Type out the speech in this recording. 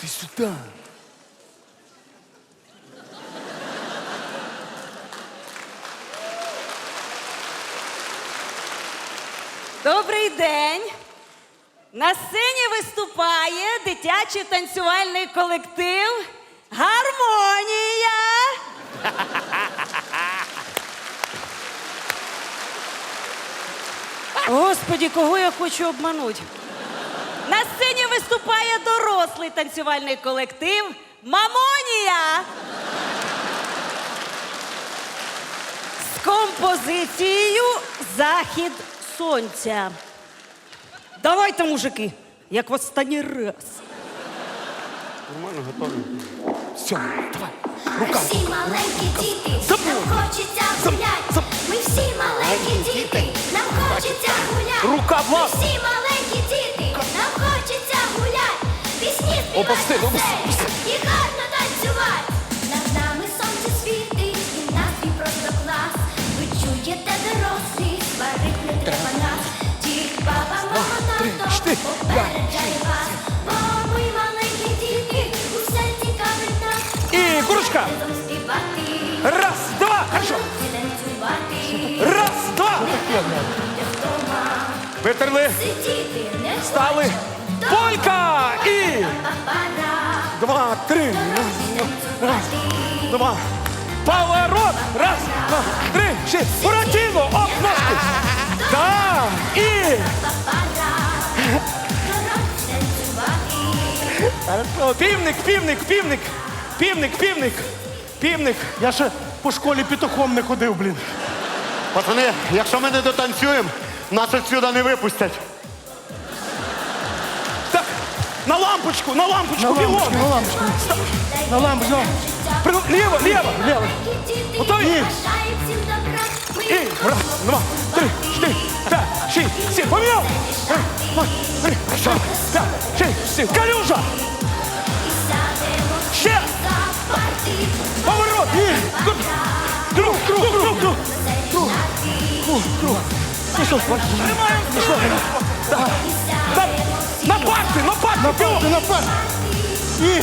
Ти сюди. Добрий день! На сцені виступає дитячий танцювальний колектив Гармонія. Господі, кого я хочу обманути? На сцені виступає дорослий танцювальний колектив Мамонія. З композицією Захід сонця. Давайте, мужики, як в останній раз. Нормально, готовий. Все, давай. Всі маленькі діти, нам хочеться гулять. Ми всі маленькі діти, нам хочеться гулять. Рука. Ми всі маленькі Опусти, опусти, і гарно танцювати. Над нами сонце світить, і настрій просто клас. Ви чуєте дорослі, сварить не треба нас. Дід, баба, мама, тато, попереджає вас. Бо ми маленькі діти, усе цікавить нас. І курочка. Раз, два, хорошо. Раз, два. Витерли, стали. Полька! І два, три. Раз, два. Поворот. Раз, два, три, шість. Буратіно, оп, ножки. Так, і. Півник, півник, півник. Півник, півник. Півник. Я ще по школі петухом не ходив, блін. Пацани, якщо ми не дотанцюємо, нас отсюда не випустять. На лампочку, на лампочку, На лампочку, білок. на лампочку. На лампочку. При- Ліво, ліво. Лево. Готові? І раз, два, три, чотири, п'ять, шість, сім. Поміняв. Раз, два, три, чотири, п'ять, шість, сім. Калюжа. Ще. Поворот. І. Круг, круг, круг, круг, круг. Круг, круг. Ну що, Тримаємо. Ну що, так. На, на парти, на парти, На парти, на парти. І